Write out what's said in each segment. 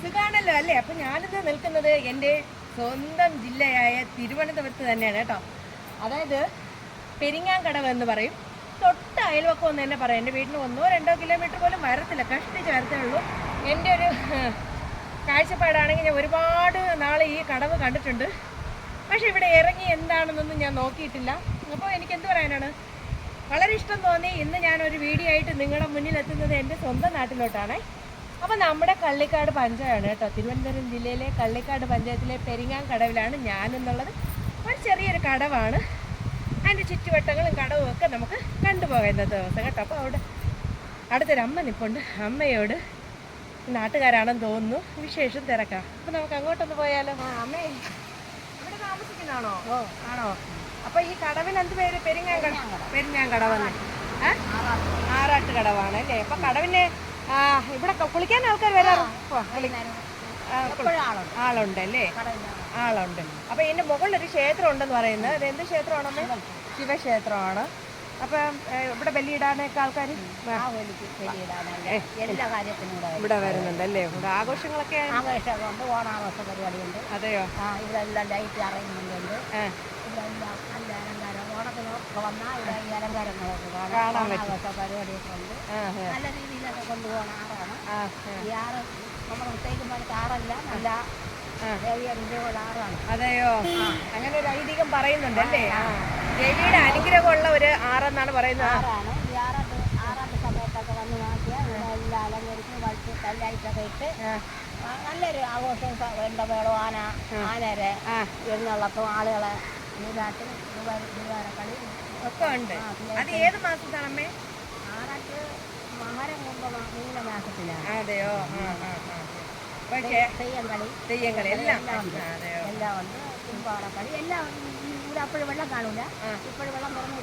സുഖാണല്ലോ അല്ലേ? അപ്പൊ ഞാനിത് നിൽക്കുന്നത് എന്റെ സ്വന്തം ജില്ലയായ തിരുവനന്തപുരത്ത് തന്നെയാണ് കേട്ടോ. അതായത് പെരിങ്ങാങ്കടവ് എന്ന് പറയും. തൊട്ട് അയൽവക്കം എന്ന് തന്നെ പറയാം. എന്റെ വീട്ടിന് ഒന്നോ രണ്ടോ കിലോമീറ്റർ പോലും വരത്തില്ല. കഷ്ടിച്ച് വരത്തേ ഉള്ളൂ. എന്റെ ഒരു കാഴ്ചപ്പാടാണെങ്കിൽ ഞാൻ ഒരുപാട് നാൾ ഈ കടവ് കണ്ടിട്ടുണ്ട്. പക്ഷെ ഇവിടെ ഇറങ്ങി എന്താണെന്നൊന്നും ഞാൻ നോക്കിയിട്ടില്ല. അപ്പോൾ എനിക്ക് എന്ത് പറയാനാണ്? വളരെ ഇഷ്ടം തോന്നി ഇന്ന് ഞാനൊരു വീഡിയോ ആയിട്ട് നിങ്ങളുടെ മുന്നിൽ എത്തുന്നത് എന്റെ സ്വന്തം നാട്ടിലോട്ടാണ്. അപ്പോൾ നമ്മുടെ കള്ളിക്കാട് പഞ്ചായത്താണ് കേട്ടോ. തിരുവനന്തപുരം ജില്ലയിലെ കള്ളിക്കാട് പഞ്ചായത്തിലെ പെരിങ്ങാൻ കടവിലാണ് ഞാൻ എന്നുള്ളത് ഒരു ചെറിയൊരു കടവാണ്. അതിന്റെ ചുറ്റുവട്ടങ്ങളും കടവും ഒക്കെ നമുക്ക് കണ്ടുപോകാം ഇന്നത്തെ ദിവസം കേട്ടോ. അപ്പോൾ അവിടെ അടുത്തൊരു അമ്മ നിൽപ്പുണ്ട് അമ്മയോട് നാട്ടുകാരാണെന്ന് തോന്നുന്നു. വിശേഷം തിരക്കാം. അപ്പോൾ നമുക്ക് അങ്ങോട്ടൊന്ന് പോയാലോ? ആ അമ്മേ. ഇവിടെ താമസിക്കുന്നതാണോ? ആണോ? അപ്പൊ ഈ കടവിന് എന്ത് പേര്? പെരിങ്ങാൻ കട പെരിങ്ങാൻ കടവാണ്? ആറാട്ട്. കടവാണ് അല്ലേ? അപ്പൊ കടവിന് ഇവിടെ കുളിക്കാൻ ആൾക്കാർ വരാറോ? ആളുണ്ട്. അല്ലേ? ആളുണ്ട്. അപ്പൊ ഇതിന്റെ മുകളിൽ ഒരു ക്ഷേത്രം ഉണ്ടെന്ന് പറയുന്നത്. അത് എന്ത് ക്ഷേത്രമാണെന്ന്? ശിവക്ഷേത്രമാണ്. അപ്പൊ ഇവിടെ ബലിയിടാനൊക്കെ ആൾക്കാർ എല്ലാ കാര്യത്തിനും. ഇവിടെ വരുന്നുണ്ട് അല്ലേ? ഇവിടെ ആഘോഷങ്ങളൊക്കെ ആഘോഷമുണ്ട് ഓണാഘോഷ പരിപാടിയുണ്ട്. അതെയോ? ഇവിടെ എല്ലാം ലൈറ്റ് അറേഞ്ച്മെന്റ് ഉണ്ട് ആ, ഇവിടെ എല്ലാം നല്ല അലങ്കാരം ഓണത്തിനൊക്കെ വന്നാൽ ഇവിടെ ഈ അലങ്കാരങ്ങളൊക്കെ കാണാൻ പറ്റും. പരിപാടിയൊക്കെ ഉണ്ട്. നല്ല രീതിയിലൊക്കെ ആറാണ്. ഈ ആറ് ആറല്ല നല്ല അതെയോ? അങ്ങനെ ഒരു ഐതിഹ്യം പറയുന്നുണ്ട് അല്ലേ. ദേവിയുടെ അനുഗ്രഹമുള്ള ഒരു ആറെന്നാണ് പറയുന്നത്. ആറാണ്. ഈ ആറാട്ട് ആറാട്ട് സമയത്തൊക്കെ വന്ന് നോക്കിയാൽ ഇവിടെ എല്ലാം അലങ്കരിച്ച് വളിച്ച് കല്ലായിട്ടൊക്കെ ഇട്ട് ആ, ആ, നല്ലൊരു ആഘോഷം വേണ്ട വേളോ ആന ആനരെ ആ, ആളുകളെ നീരാട്ടും ഒക്കെ ഉണ്ട്. അത് ഏത് മാസത്താണമ്മേ ആറാട്ട് മകരം അതെയോ? പക്ഷേ തെയ്യം കളി തെയ്യങ്ങൾ എല്ലാം അതെയോ? ഉണ്ട്. ഇവിടെ അപ്പോഴും വെള്ളം കാണൂല. ഇപ്പോഴും വെള്ളം തുറന്നു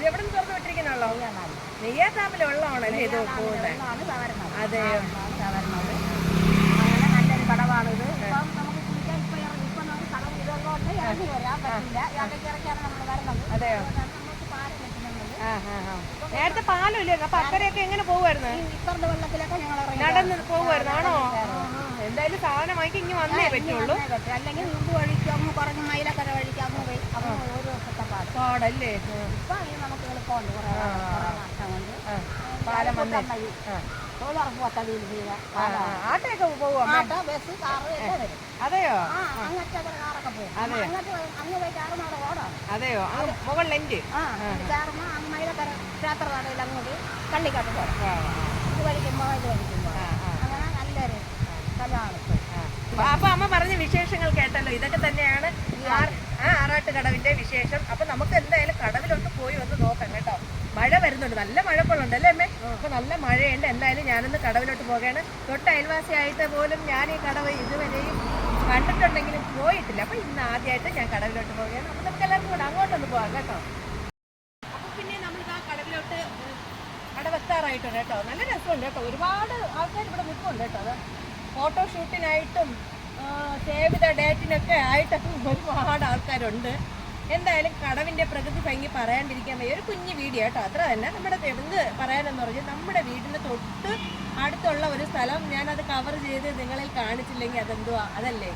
എവിടെ നിന്ന് തുറന്നു വിട്ടിരിക്കുന്നുള്ളോ നെയ്യാനാണ് നെയ്യാത്താമിലെ വെള്ളമാണല്ലേ ഇത് അതെയോ തവരണത് അങ്ങനെ നല്ലൊരു കടവാണിത് ഇപ്പം നമുക്ക് കുളിക്കാൻ ഇപ്പം ഇറങ്ങി ഇപ്പം നമുക്ക് കടവ് ഇതുള്ളതുകൊണ്ട് ഇറങ്ങി വരാൻ പറ്റില്ല ഇടയ്ക്ക് ഇറങ്ങിയാണ് നമ്മൾ വരണത് അതെയോ? നേരത്തെ പാലും ഇല്ലേ അപ്പൊ അക്കരയൊക്കെ എങ്ങനെ പോകുമായിരുന്നു നടന്ന് പോകുമായിരുന്നു ആണോ. എന്തായാലും സാധനം വാങ്ങിക്ക് ഇങ്ങനെ വന്നേ പറ്റുള്ളൂ. അല്ലെങ്കിൽ കുറഞ്ഞ് പാടല്ലേ? ഇപ്പം നമുക്ക് എളുപ്പമുണ്ട്. കുറേ. പാലം വന്നേ. ആട്ടയൊക്കെ അതെയോ? അതെയോ? മുകളിൽ അങ്ങോട്ട് കള്ളിക്കാട്ട് പോകും ആ, ഇത് വഴിക്കുമ്പോൾ ഇത് വഴിക്കുമ്പോൾ ആ, ആ. അങ്ങനെ നല്ലൊരു സ്ഥലമാണ് അപ്പൊ അമ്മ പറഞ്ഞ വിശേഷങ്ങൾ കേട്ടല്ലോ. ഇതൊക്കെ തന്നെയാണ് ആ ആറാട്ട് കടവിന്റെ വിശേഷം. അപ്പൊ നമുക്ക് എന്തായാലും കടവിലൊന്ന് പോയി ഒന്ന് നോക്കാം കേട്ടോ. മഴ വരുന്നുണ്ട്. നല്ല മഴക്കൊള്ളുണ്ട് അല്ലേ അമ്മേ? അപ്പൊ നല്ല മഴയുണ്ട്. എന്തായാലും ഞാനൊന്ന് കടവിലോട്ട് പോവുകയാണ് തൊട്ട് അയൽവാസിയായിട്ട് പോലും ഞാൻ ഈ കടവ് ഇതുവരെയും കണ്ടിട്ടുണ്ടെങ്കിലും പോയിട്ടില്ല. അപ്പൊ ഇന്ന് ആദ്യമായിട്ട് ഞാൻ കടവിലോട്ട് പോവുകയാണ്. അപ്പൊ നമുക്ക് എല്ലാവർക്കും കൂടെ അങ്ങോട്ടൊന്ന് പോവാം കേട്ടോ. അപ്പൊ പിന്നെ നമ്മൾ ആ കടവിലോട്ട് കടവെത്താറായിട്ടുണ്ട് കേട്ടോ. നല്ല രസമുണ്ട് കേട്ടോ. ഒരുപാട് ആൾക്കാർ ഇവിടെ നിൽക്കുന്നുണ്ട് കേട്ടോ. അത് ദ ഡേറ്റിനൊക്കെ ആയിട്ടൊക്കെ ഒരുപാട് ആൾക്കാരുണ്ട്. എന്തായാലും കടവിന്റെ പ്രകൃതി ഭംഗി പറയാണ്ടിരിക്കാൻ വയ്യ. ഒരു കുഞ്ഞു വീഡിയോ കേട്ടോ. അത്ര തന്നെ. നമ്മുടെ എന്ത് പറയാനെന്ന് പറഞ്ഞാൽ നമ്മുടെ വീടിന് തൊട്ട് അടുത്തുള്ള ഒരു സ്ഥലം ഞാനത് കവർ ചെയ്ത് നിങ്ങളിൽ കാണിച്ചില്ലെങ്കിൽ അതെന്തുവാ? അതല്ലേ?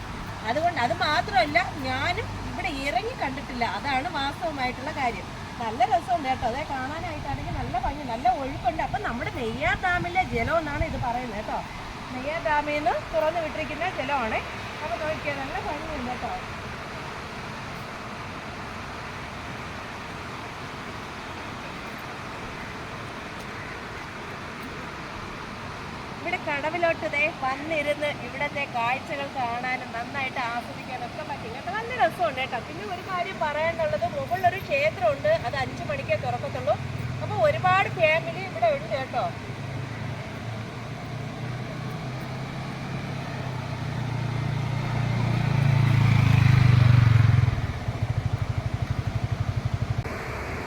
അതുകൊണ്ട് അത് മാത്രമല്ല ഞാനും ഇവിടെ ഇറങ്ങി കണ്ടിട്ടില്ല. അതാണ് വാസ്തവമായിട്ടുള്ള കാര്യം. നല്ല രസമുണ്ട് കേട്ടോ. അതെ കാണാനായിട്ടാണെങ്കിൽ നല്ല ഭംഗി നല്ല ഒഴുക്കുണ്ട്. അപ്പം നമ്മുടെ നെയ്യാർ ഡാമിലെ ജലം എന്നാണ് ഇത് പറയുന്നത് കേട്ടോ. നെയ്യാർ ഡാമിൽ നിന്ന് തുറന്നു വിട്ടിരിക്കുന്ന ജലമാണ്. അപ്പോൾ നോക്കിയാൽ നല്ല ഭംഗിയുണ്ട് കേട്ടോ ഇവിടെ കടവിലോട്ട് ദേ വന്നിരുന്ന് ഇവിടത്തെ കാഴ്ചകൾ കാണാനും നന്നായിട്ട് ആസ്വദിക്കാനും ഒക്കെ പറ്റും. കേട്ടോ നല്ല രസമുണ്ട് കേട്ടോ. പിന്നെ ഒരു കാര്യം പറയാനുള്ളത് മുകളിലൊരു ക്ഷേത്രമുണ്ട്. അത് അഞ്ചു മണിക്കേ തുറക്കത്തുള്ളൂ. അപ്പോൾ ഒരുപാട് ഫാമിലി ഇവിടെ ഉണ്ട് കേട്ടോ.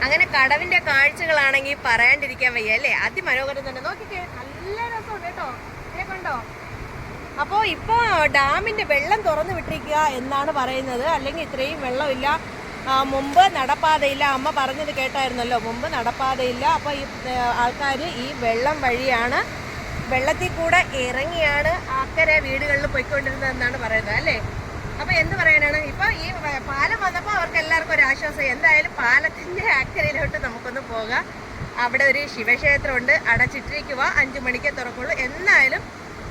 അങ്ങനെ കടവിന്റെ കാഴ്ചകളാണെങ്കിൽ പറയാണ്ടിരിക്കാൻ വയ്യ അല്ലേ? അതിമനോഹരം തന്നെ. നോക്കിക്കേ നല്ല രസമുണ്ട് കേട്ടോ. അപ്പോൾ ഇപ്പോൾ ഡാമിന്റെ വെള്ളം തുറന്നു വിട്ടിരിക്കുക എന്നാണ് പറയുന്നത്. അല്ലെങ്കിൽ ഇത്രയും വെള്ളമില്ല. മുമ്പ് നടപ്പാതയില്ല. അമ്മ പറഞ്ഞത് കേട്ടായിരുന്നല്ലോ. മുമ്പ് നടപ്പാതയില്ല. അപ്പോൾ ഈ ആൾക്കാർ ഈ വെള്ളം വഴിയാണ് വെള്ളത്തിൽ കൂടെ ഇറങ്ങിയാണ് അക്കരെ വീടുകളിൽ പോയിക്കൊണ്ടിരുന്നതെന്നാണ് പറയുന്നത് അല്ലേ? അപ്പോൾ എന്ത് പറയാനാണ്? ഇപ്പോൾ ഈ പാലം വന്നപ്പോൾ അവർക്ക് എല്ലാവർക്കും ഒരു ആശ്വാസം. എന്തായാലും പാലത്തിന്റെ അക്കരയിലോട്ട് നമുക്കൊന്ന് പോകാം. അവിടെ ഒരു ശിവക്ഷേത്രമുണ്ട്. അടച്ചിട്ടിരിക്കുക അഞ്ചു മണിക്കേ തുറക്കുള്ളൂ. എന്നാലും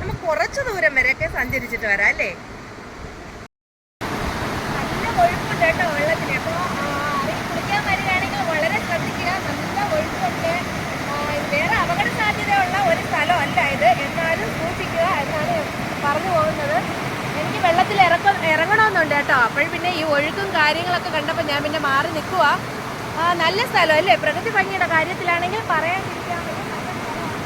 നമുക്ക് കുറച്ച് ദൂരം വരെയൊക്കെ സഞ്ചരിച്ചിട്ട് വരാം അല്ലേ? നല്ല ഒഴുക്കുണ്ട് കേട്ടോ വെള്ളത്തിന്. അപ്പോൾ അറിയിൽ കുളിക്കാൻ വരികയാണെങ്കിൽ വളരെ ശ്രദ്ധിക്കുക. നല്ല ഒഴുക്കുണ്ട് വേറെ അപകട സാധ്യതയുള്ള ഒരു സ്ഥലമല്ല ഇത്. എന്നാലും സൂക്ഷിക്കുക എന്നാണ് പറഞ്ഞു പോകുന്നത്. എനിക്ക് വെള്ളത്തിൽ ഇറക്ക ഇറങ്ങണമെന്നുണ്ട് കേട്ടോ. അപ്പോൾ പിന്നെ ഈ ഒഴുക്കും കാര്യങ്ങളൊക്കെ കണ്ടപ്പോൾ ഞാൻ പിന്നെ മാറി നിൽക്കുക നല്ല സ്ഥലം അല്ലേ? പ്രകൃതി ഭംഗിയുടെ കാര്യത്തിലാണെങ്കിൽ പറയാതിരിക്കാൻ വയ്യ. നല്ല സ്ഥലമാണ്.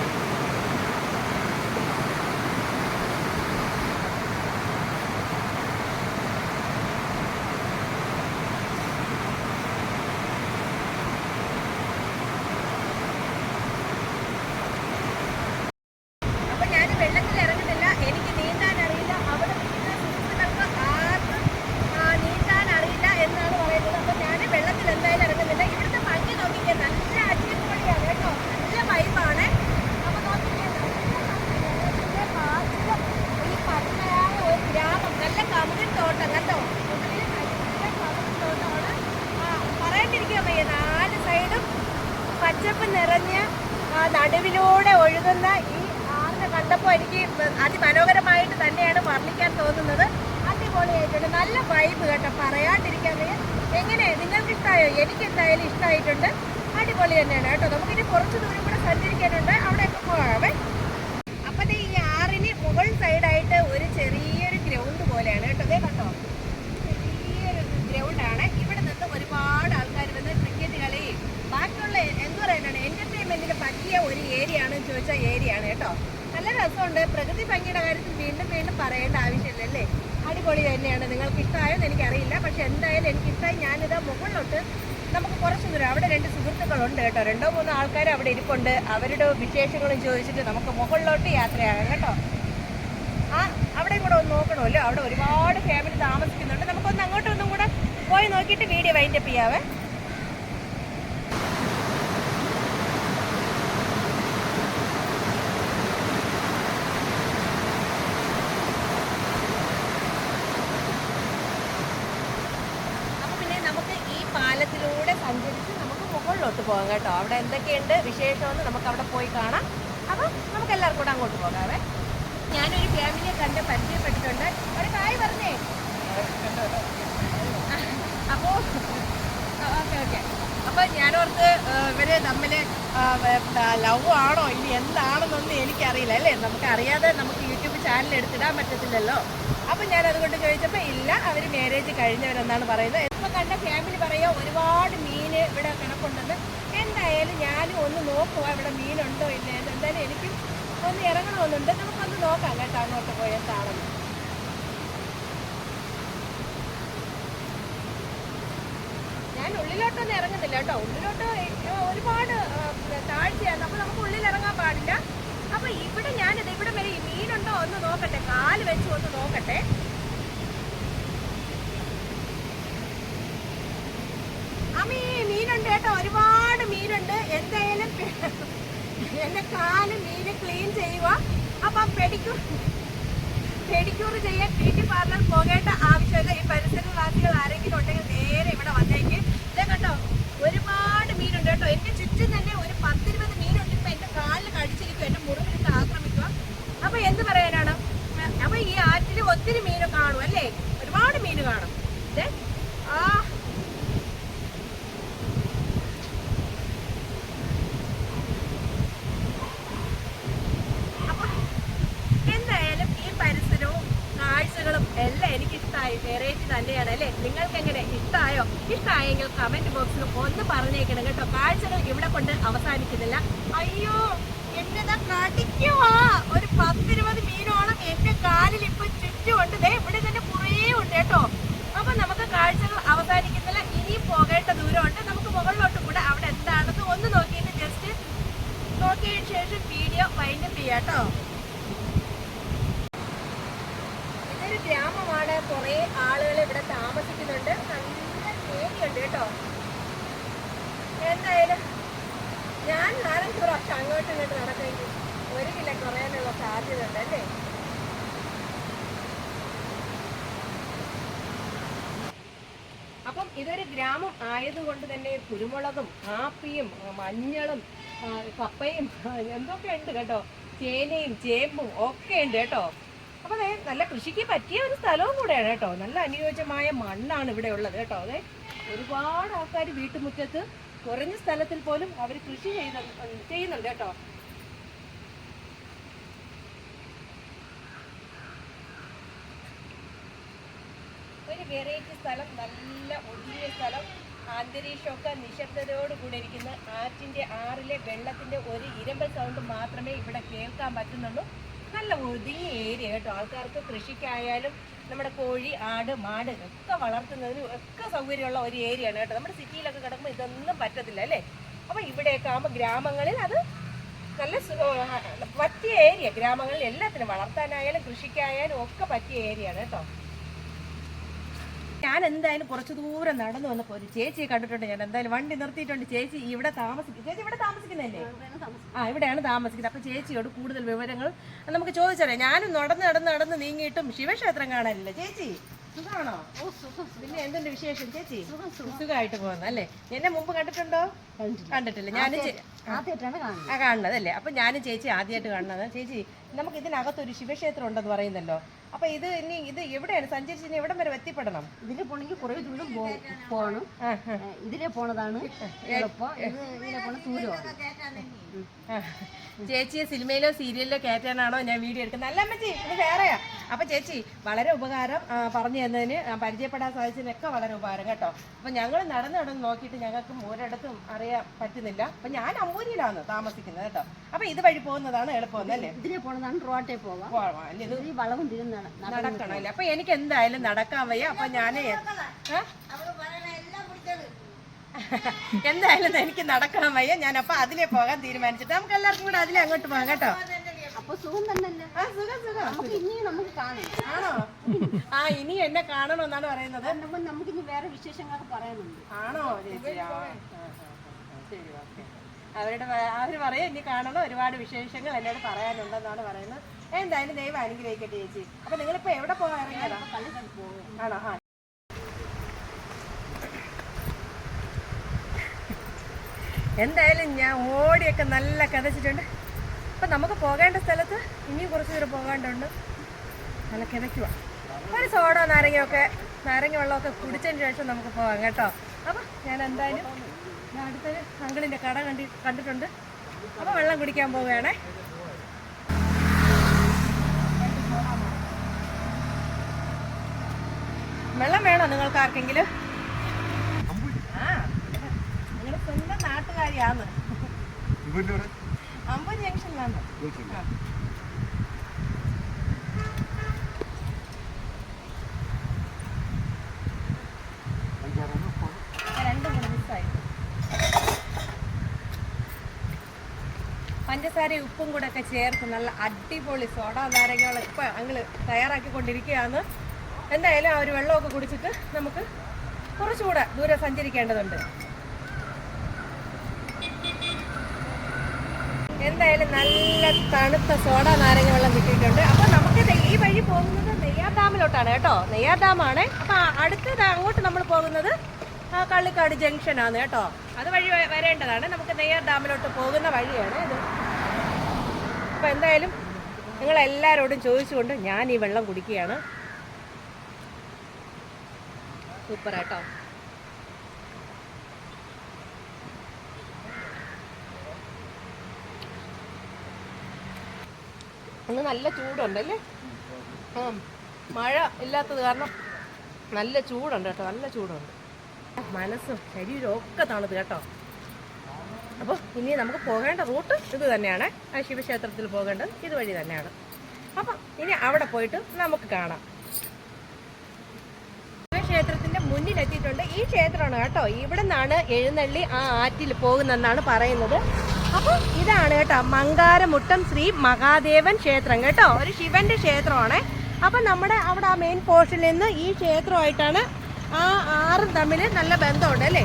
അപ്പൊ ഞാൻ വെള്ളത്തിൽ ഇറങ്ങുന്നില്ല എനിക്ക് നീന്താൻ അറിയില്ല അവിടെ നിൽക്കുന്ന സുഹൃത്തുക്കൾക്ക് ആർക്കും ആ, നീന്താൻ അറിയില്ല എന്നാണ് പറയുന്നത് അപ്പൊ ഞാൻ വെള്ളത്തിൽ എന്തായാലും ഇറങ്ങുന്നില്ല ഇവിടുത്തെ ഭംഗി നോക്കിക്കേ നല്ല അടിപൊളിയാണ് കേട്ടോ നല്ല വൈബാണ് അപ്പൊ നോക്കിക്കേ നല്ല ഭംഗി. വെള്ളത്തിന്റെ കാറ്റിൽ ഈ പച്ചയായ ഒരു ഗ്രാമം നല്ല കമുകിൻ തോട്ടം കേട്ടോ മുകളിൽ നല്ല കമുകിൻ തോട്ടമാണ് ആ, പറയാണ്ടിരിക്കാൻ വയ്യ നാല് സൈഡും പച്ചപ്പ് നിറഞ്ഞ് ആ നടുവിലൂടെ ഒഴുകുന്ന ഈ ആറിനെ കണ്ടപ്പോൾ എനിക്ക് അതിമനോഹരമായിട്ട് തന്നെയാണ് വർണിക്കാൻ തോന്നുന്നത് അടിപൊളിയായിട്ടുണ്ട് നല്ല വൈബ് കേട്ടോ പറയാണ്ടിരിക്കാൻ വയ്യ എങ്ങനെ നിങ്ങൾക്ക് ഇഷ്ടമായോ എനിക്ക് ഇഷ്ടമായിട്ടുണ്ട് അടിപൊളി തന്നെയാണ് കേട്ടോ. നമുക്കിനി കുറച്ച് ദൂരം കൂടെ സഞ്ചരിക്കാനുണ്ട്. അവിടെയൊക്കെ പോകാവേ. അപ്പത്തെ ഈ ആറിന് മുകൾ സൈഡായിട്ട് ഒരു ചെറിയൊരു ഗ്രൗണ്ട് പോലെയാണ് കേട്ടോ. അതേ കണ്ടോ? ചെറിയൊരു ഗ്രൗണ്ടാണ് ഇവിടെ നിന്ന് ഒരുപാട് ആൾക്കാർ വന്ന് ക്രിക്കറ്റ് കളി ബാക്കിയുള്ള എന്ത് പറയാനാണ് എന്റർടൈൻമെന്റിന് പറ്റിയ ഒരു ഏരിയ ആണെന്ന് ചോദിച്ചാൽ ഏരിയ ആണ് കേട്ടോ. നല്ല രസമുണ്ട്. പ്രകൃതി ഭംഗിയുടെ കാര്യത്തിൽ വീണ്ടും വീണ്ടും പറയേണ്ട ആവശ്യമില്ല അല്ലേ? അടിപൊളി തന്നെയാണ്. നിങ്ങൾക്ക് ഇഷ്ടമായെന്ന് എനിക്കറിയില്ല. പക്ഷെ എന്തായാലും എനിക്ക് ഇഷ്ടമായി ഞാനിത് മുകളിലോട്ട് നമുക്ക് കുറച്ച് ദൂരം. അവിടെ രണ്ട് സുഹൃത്തുക്കളുണ്ട് കേട്ടോ. രണ്ടോ മൂന്നോ ആൾക്കാർ അവിടെ ഇരിപ്പുണ്ട്. അവരുടെ വിശേഷങ്ങളും ചോദിച്ചിട്ട് നമുക്ക് മുകളിലോട്ട് യാത്രയാകാം കേട്ടോ. ആ അവിടെ കൂടെ ഒന്ന് നോക്കണമല്ലോ. അവിടെ ഒരുപാട് ഫാമിലി താമസിക്കുന്നുണ്ട്. നമുക്കൊന്ന് അങ്ങോട്ടൊന്നും കൂടെ പോയി നോക്കിയിട്ട് വീഡിയോ വൈൻഡപ്പ് ചെയ്യാവേ അപ്പൊ പിന്നെ നമുക്ക് ഈ പാലത്തിലൂടെ സഞ്ചരിച്ച് നമുക്ക് മുകളിലോട്ട് പോകാം കേട്ടോ. അവിടെ എന്തൊക്കെയുണ്ട് വിശേഷമെന്ന് നമുക്ക് അവിടെ പോയി കാണാം. അപ്പം നമുക്ക് എല്ലാവർക്കും കൂടെ അങ്ങോട്ട് പോകാവേ. ഞാനൊരു ഫാമിലിയെ കണ്ട് പരിചയപ്പെട്ടിട്ടുണ്ട്. ഒരു കായ് പറഞ്ഞേ. അപ്പോ ഓക്കെ ഓക്കെ. അപ്പൊ ഞാനോർത്ത് ഇവർ തമ്മിൽ ലവ് ആണോ ഇനി എന്താണെന്നൊന്നും എനിക്കറിയില്ല അല്ലേ? നമുക്ക് അറിയാതെ നമുക്ക് ചാനൽ എടുത്തിടാൻ പറ്റത്തില്ലല്ലോ. അപ്പൊ ഞാൻ അതുകൊണ്ട് ചോദിച്ചപ്പോൾ ഇല്ല അവർ മാരേജ് കഴിഞ്ഞവരെന്നാണ് പറയുന്നത്. ഇപ്പൊ കണ്ട ഫാമിലി പറയാ ഒരുപാട് മീൻ ഇവിടെ കിടപ്പുണ്ടെന്ന്. എന്തായാലും ഞാനും ഒന്ന് നോക്കുക ഇവിടെ മീനുണ്ടോ ഇല്ല എന്തായാലും എനിക്കും ഒന്ന് ഇറങ്ങണമെന്നുണ്ട്. നമുക്കൊന്ന് നോക്കാം കേട്ടോ അങ്ങോട്ട് പോയ താളം ഞാൻ ഉള്ളിലോട്ടൊന്നും ഇറങ്ങുന്നില്ല കേട്ടോ. ഉള്ളിലോട്ട് ഒരുപാട് താഴ്ചയാണ്. അപ്പൊ നമുക്ക് ഉള്ളിൽ ഇറങ്ങാൻ പാടില്ല. അപ്പൊ ഇവിടെ ഞാനിത് ഇവിടെ വരെ ഈ മീനുണ്ടോ ഒന്ന് നോക്കട്ടെ കാൽ വെച്ച് ഒന്ന് നോക്കട്ടെ. അമ്മീ മീനുണ്ട് കേട്ടോ ഒരുപാട് മീനുണ്ട്. എന്തായാലും എന്റെ കാൽ മീന് ക്ലീൻ ചെയ്യുക അപ്പൊ പെഡിക്യൂർ പെഡിക്യൂർ ചെയ്യാൻ ബ്യൂട്ടി പാർലർ പോകേണ്ട ആവശ്യമില്ല. ഈ പരിസരവാസികൾ ആരെങ്കിലും ഉണ്ടെങ്കിൽ നേരെ ഇവിടെ വന്നേക്ക്. ഇതേ കണ്ടോ ഒരുപാട് മീനുണ്ട് കേട്ടോ. എന്റെ ചുറ്റും തന്നെ ഒരു പത്തിരുപത് മീനുണ്ട് ഇപ്പൊ എന്റെ കാലിൽ കടിച്ചിരിക്കും എന്റെ മുറിവിലിട്ട് ആക്രമിക്കുക അപ്പൊ എന്ത് പറയാനാണ് അപ്പൊ ഈ ആറ്റിൽ ഒത്തിരി മീന് കാണും അല്ലേ ഒരുപാട് മീന് കാണും ദേ, ആ അപ്പൊ എന്തായാലും ഈ പരിസരവും കാഴ്ചകളും എല്ലാം എനിക്ക് ഇഷ്ടമായി വെറൈറ്റി തന്നെയാണ് അല്ലേ നിങ്ങൾക്ക് എങ്ങനെ ഇഷ്ടമായോ ഇഷ്ടമായെങ്കിൽ കമന്റ് ബോക്സിൽ ഒന്ന് പറഞ്ഞേക്കണം കേട്ടോ കാഴ്ചകൾ ഇവിടെ കൊണ്ട് അവസാനിക്കുന്നില്ല അയ്യോ എന്നതാ കടിക്കുവാ ഒരു പത്തിരുപത് മീനോളം എന്റെ കാലിൽ ഇപ്പൊ ചുറ്റുമുണ്ട് ദേ ഇവിടെ തന്നെ കുറേ ഉണ്ട് കേട്ടോ അപ്പൊ നമുക്ക് കാഴ്ചകൾ അവസാനിക്കുന്നില്ല ഇനി പോകേണ്ട ദൂരമുണ്ട് നമുക്ക് മുകളിലോട്ട് കൂടെ അവിടെ എന്താണെന്ന് ഒന്ന് നോക്കിയിട്ട് ജസ്റ്റ് നോക്കിയതിന് ശേഷം വീഡിയോ വൈൻഡപ്പ് ചെയ്യാം കേട്ടോ ഇതൊരു ഗ്രാമമാണ് കുറെ ആളുകൾ ഇവിടെ താമസിക്കുന്നുണ്ട് നല്ല പേടിയുണ്ട് കേട്ടോ എന്തായാലും ഞാൻ നാലഞ്ച് പ്രാവശ്യം അങ്ങോട്ടും ഇങ്ങോട്ടും നടക്കെങ്കിൽ ഒരു കിലോ കുറയാനുള്ള സാധ്യത അല്ലേ അപ്പം ഇതൊരു ഗ്രാമം ആയതുകൊണ്ട് തന്നെ കുരുമുളകും കാപ്പിയും മഞ്ഞളും കപ്പയും എന്തൊക്കെ ഉണ്ട് കേട്ടോ? ചേനയും ചേമ്പും ഒക്കെ ഉണ്ട് കേട്ടോ. അപ്പൊ അതെ നല്ല കൃഷിക്ക് പറ്റിയ ഒരു സ്ഥലവും കൂടെയാണ് കേട്ടോ. നല്ല അനുയോജ്യമായ മണ്ണാണ് ഇവിടെ ഉള്ളത് കേട്ടോ. അതെ ഒരുപാട് ആൾക്കാർ വീട്ടുമുറ്റത്ത് കുറഞ്ഞ സ്ഥലത്തിൽ പോലും അവർ കൃഷി ചെയ്ത ചെയ്യുന്നുണ്ട് കേട്ടോ. ഒരു വെറൈറ്റി സ്ഥലം നല്ല ഒതുങ്ങിയ സ്ഥലം അന്തരീക്ഷമൊക്കെ നിശബ്ദതയോട് കൂടെ ഇരിക്കുന്ന ആറ്റിന്റെ ആറിലെ വെള്ളത്തിന്റെ ഒരു ഇരമ്പൽ സൗണ്ട് മാത്രമേ ഇവിടെ കേൾക്കാൻ പറ്റുന്നുള്ളൂ. നല്ല ഒതുങ്ങിയ ഏരിയ കേട്ടോ. ആൾക്കാർക്ക് കൃഷിക്കായാലും നമ്മുടെ കോഴി ആട് മാട് ഒക്കെ വളർത്തുന്നതിന് ഒക്കെ സൗകര്യമുള്ള ഒരു ഏരിയയാണ് കേട്ടോ. നമ്മുടെ സിറ്റിയിലൊക്കെ കിടക്കുമ്പോൾ ഇതൊന്നും പറ്റത്തില്ല അല്ലേ? അപ്പോൾ ഇവിടെയൊക്കെ ആകുമ്പോൾ ഗ്രാമങ്ങളിൽ അത് നല്ല പറ്റിയ ഏരിയ ഗ്രാമങ്ങളിൽ എല്ലാത്തിനും വളർത്താനായാലും കൃഷിക്കായാലും ഒക്കെ പറ്റിയ ഏരിയയാണ് കേട്ടോ. ഞാൻ എന്തായാലും കുറച്ച് ദൂരം നടന്നു വന്നപ്പോ ഒരു ചേച്ചിയെ കണ്ടിട്ടുണ്ട് ഞാൻ. എന്തായാലും വണ്ടി നിർത്തിയിട്ടുണ്ട്. ചേച്ചി ഇവിടെ താമസിക്കും ചേച്ചി ഇവിടെ താമസിക്കുന്നല്ലേ ആ ഇവിടെയാണ് താമസിക്കുന്നത്. അപ്പൊ ചേച്ചിയോട് കൂടുതൽ വിവരങ്ങൾ നമുക്ക് ചോദിച്ചറിയാം. ഞാനും നടന്ന് നടന്ന് നടന്ന് നീങ്ങിയിട്ടും ശിവക്ഷേത്രം കാണാനില്ല. ചേച്ചി സുഖമാണോ പിന്നെ എന്തുണ്ട് വിശേഷം ചേച്ചി? സുഖമായിട്ട് പോകുന്നു അല്ലേ? എന്നെ മുമ്പ് കണ്ടിട്ടുണ്ടോ? കണ്ടിട്ടില്ല. ഞാൻ ആ. കാണുന്നത്. അല്ലേ? അപ്പൊ ഞാനും ചേച്ചി ആദ്യമായിട്ട് കാണുന്നത്. ചേച്ചി നമുക്ക് ഇതിനകത്തൊരു ശിവക്ഷേത്രം ഉണ്ടെന്ന് പറയുന്നല്ലോ. അപ്പൊ ഇത് ഇനി ഇത് എവിടെയാണ്? സഞ്ചരിച്ച് ഇനി എവിടം വരെ എത്തിപ്പെടണം? ഇതിനെ പോണെങ്കിൽ കുറേ ദൂരം പോകണം ഇതിലെ പോണതാണ്. എളുപ്പം. ഇത് ഇതിലെ പോണ ദൂരമാണ്. ചേച്ചിയെ സിനിമയിലോ സീരിയലിലോ കയറ്റാനാണോ ഞാൻ വീഡിയോ എടുക്കുന്നത്? അല്ല അമ്മച്ചി ഇത് വേറെയാ. അപ്പൊ ചേച്ചി വളരെ ഉപകാരം പറഞ്ഞു തന്നതിന് പരിചയപ്പെടാൻ സാധിച്ചതിനൊക്കെ വളരെ ഉപകാരം കേട്ടോ. അപ്പൊ ഞങ്ങൾ നടന്നു നടന്ന് നോക്കിയിട്ട് ഞങ്ങൾക്ക് ഒരിടത്തും അറിയാൻ പറ്റുന്നില്ല. അപ്പൊ ഞാൻ അമ്പൂരിയിലാണ് താമസിക്കുന്നത് കേട്ടോ. അപ്പൊ ഇത് വഴി പോകുന്നതാണ് എളുപ്പം അല്ലേ? ഇതിലെ പോണതാണ് റോട്ടെ പോവാം. അല്ലേ? ഇത് വളവും തിരുന്നാണ് നടക്കണം. അല്ലേ? അപ്പൊ എനിക്ക് എന്തായാലും നടക്കാൻ വയ്യ. അപ്പൊ ഞാൻ? എന്തായാലും എനിക്ക് നടക്കാൻ വയ്യ. ഞാൻ അപ്പൊ അതിലേ പോകാൻ തീരുമാനിച്ചിട്ട് നമുക്ക് എല്ലാവർക്കും കൂടെ അതിലേ അങ്ങോട്ട് പോകാം കേട്ടോ. അപ്പൊ സുഖം തന്നെയല്ലേ? ആ സുഖം സുഖം. ഇനി നമുക്ക് കാണാം ആണോ? ആ ഇനി എന്നെ കാണണം എന്നാണ് പറയുന്നത് നമുക്ക് ഇനി വേറെ വിശേഷങ്ങളൊക്കെ പറയാനുണ്ട്. ആണോ. ശരി ഓക്കെ. അവരുടെ അവർ അവർ പറയാ ഇനി കാണണം. ഒരുപാട് വിശേഷങ്ങൾ എന്നോട് പറയാനുണ്ടെന്നാണ് പറയുന്നത്. എന്തായാലും ദൈവം അനുഗ്രഹിക്കട്ടെ ചേച്ചി. അപ്പൊ നിങ്ങളിപ്പോ എവിടെ പോകാൻ ഇറങ്ങിയതാ? ആണോ? ആ. എന്തായാലും ഞാൻ ഓടിയൊക്കെ നല്ല കഥച്ചിട്ടുണ്ട് അപ്പം നമുക്ക് പോകേണ്ട സ്ഥലത്ത് ഇനിയും കുറച്ച് ദൂരം പോകാണ്ടുണ്ട്. നല്ല കിതയ്ക്കുക ഒരു സോഡ നാരങ്ങയൊക്കെ നാരങ്ങ വെള്ളമൊക്കെ കുടിച്ചതിന് ശേഷം നമുക്ക് പോകാം കേട്ടോ. അപ്പം ഞാൻ എന്തായാലും അടുത്തൊരു അങ്കിളിന്റെ കട കണ്ടി കണ്ടിട്ടുണ്ട്. അപ്പോൾ വെള്ളം കുടിക്കാൻ പോവുകയാണേ. വെള്ളം വേണോ നിങ്ങൾക്ക് ആർക്കെങ്കിലും? ആ നിങ്ങളുടെ സ്വന്തം ജംഗ്ഷനിലാണ്. പഞ്ചസാരയും ഉപ്പും കൂടെ ഒക്കെ ചേർത്ത് നല്ല അടിപൊളി സോഡ നാരങ്ങകളൊക്കെ ഇപ്പം ഞങ്ങൾ തയ്യാറാക്കിക്കൊണ്ടിരിക്കുകയാണ്. എന്തായാലും ആ ഒരു വെള്ളമൊക്കെ കുടിച്ചിട്ട് നമുക്ക് കുറച്ചുകൂടെ ദൂരെ സഞ്ചരിക്കേണ്ടതുണ്ട്. എന്തായാലും നല്ല തണുത്ത സോഡ നാരങ്ങ വെള്ളം കിട്ടിയിട്ടുണ്ട്. അപ്പൊ നമുക്ക് ഈ വഴി പോകുന്നത് നെയ്യാർ ഡാമിലോട്ടാണ് കേട്ടോ. നെയ്യാർ ഡാമാണ്. അപ്പൊ അടുത്തത് അങ്ങോട്ട് നമ്മൾ പോകുന്നത് കള്ളിക്കാട് ജംഗ്ഷൻ ആണ് കേട്ടോ. അത് വഴി വരേണ്ടതാണ്. നമുക്ക് നെയ്യാർ ഡാമിലോട്ട് പോകുന്ന വഴിയാണ് ഇത്. അപ്പൊ എന്തായാലും നിങ്ങൾ എല്ലാവരോടും ചോദിച്ചുകൊണ്ട് ഞാൻ ഈ വെള്ളം കുടിക്കുകയാണ്. സൂപ്പർ കേട്ടോ ഇന്ന് നല്ല ചൂടുണ്ടല്ലേ? ആ മഴ ഇല്ലാത്തത് കാരണം നല്ല ചൂടുണ്ട് കേട്ടോ നല്ല ചൂടുണ്ട്. മനസ്സും ശരീരവും ഒക്കെ തണുത് കേട്ടോ. അപ്പോൾ ഇനി നമുക്ക് പോകേണ്ട റൂട്ട് ഇത് തന്നെയാണ്. ആ ശിവക്ഷേത്രത്തിൽ പോകേണ്ടത് ഇതുവഴി തന്നെയാണ്. അപ്പം ഇനി അവിടെ പോയിട്ട് നമുക്ക് കാണാം. ശിവക്ഷേത്രത്തിന്റെ മുന്നിലെത്തിയിട്ടുണ്ട്. ഈ ക്ഷേത്രമാണ് കേട്ടോ. ഇവിടെ നിന്നാണ് എഴുന്നള്ളി ആ ആറ്റിൽ പോകുന്നെന്നാണ് പറയുന്നത്. അപ്പൊ ഇതാണ് കേട്ടോ മങ്കാരമുട്ടം ശ്രീ മഹാദേവൻ ക്ഷേത്രം കേട്ടോ. ഒരു ശിവന്റെ ക്ഷേത്രമാണ്. അപ്പൊ നമ്മുടെ അവിടെ ആ മെയിൻ പോർഷനിൽ നിന്ന് ഈ ക്ഷേത്രമായിട്ടാണ് ആ ആറും തമ്മിൽ നല്ല ബന്ധമുണ്ട് അല്ലേ?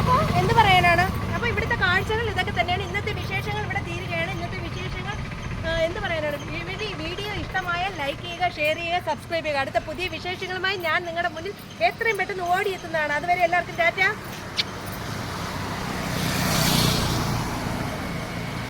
അപ്പോൾ എന്ത് പറയാനാണ്? അപ്പോൾ ഇവിടുത്തെ കാഴ്ചകൾ ഇതൊക്കെ തന്നെയാണ്. ഇന്നത്തെ വിശേഷങ്ങൾ ഇവിടെ തീരുകയാണ്. ഇന്നത്തെ വിശേഷങ്ങൾ എന്ത് പറയാനാണ്? ഇഷ്ടമായാൽ ലൈക്ക് ചെയ്യുക ഷെയർ ചെയ്യുക സബ്സ്ക്രൈബ് ചെയ്യുക. അടുത്ത പുതിയ വിശേഷങ്ങളുമായി ഞാൻ നിങ്ങളുടെ മുന്നിൽ എത്രയും പെട്ടെന്ന് ഓടിയെത്തുന്നതാണ്. അതുവരെ എല്ലാവർക്കും ടാറ്റ.